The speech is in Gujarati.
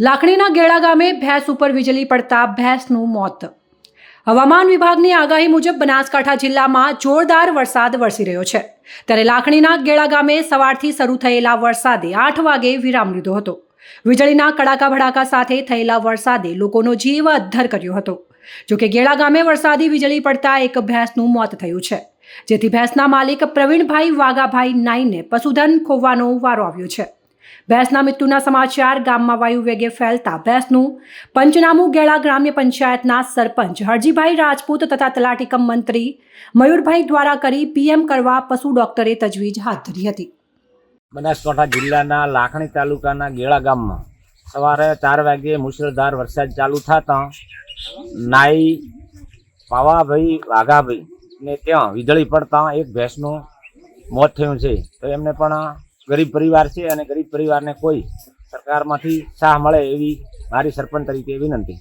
લાખણીના ગેળા ગામે ભેંસ ઉપર વીજળી પડતા ભેંસનું મોત. હવામાન વિભાગની આગાહી મુજબ બનાસકાંઠા જિલ્લામાં જોરદાર વરસાદ વરસી રહ્યો છે. ત્યારે લાખણીના ગેળા ગામે સવારથી શરૂ થયેલા વરસાદે આઠ વાગે વિરામ લીધો હતો. વીજળીના કડાકા ભડાકા સાથે થયેલા વરસાદે લોકોનો જીવ અદ્ધર કર્યો હતો. જોકે ગેળા ગામે વરસાદી વીજળી પડતા એક ભેંસનું મોત થયું છે. જેથી ભેંસના માલિક પ્રવીણભાઈ વાઘાભાઈ નાઈને પશુધન ખોવાનો વારો આવ્યો છે. ભેંસના મૃત્યુના સમાચાર, ગામમાં વાયુ વેગે ફેલતા ભેંસનું પંચનામું ગેળા ગ્રામ્ય પંચાયતના સરપંચ હરજીભાઈ રાજપૂત તથા તલાટીકમ મંત્રી મયુરભાઈ દ્વારા કરી પીએમ કરવા પશુ ડોક્ટરે તજવીજ હાથ ધરી હતી. બનાસકાંઠા જિલ્લાના લાખણી તાલુકાના ગેળા ગામમાં સવારે ચાર વાગ્યે મુશળધાર વરસાદ ચાલુ થતા નાઈ, પાવાભાઈ, વાઘાભાઈ ને ત્યાં વીજળી પડતા એક ભેંસનું મોત થયું છે. તો એમને પણ ગરીબ પરિવાર છે અને ગરીબ પરિવારને કોઈ સરકારમાંથી સાહ મળે એવી મારી સરપંચ તરીકે વિનંતી.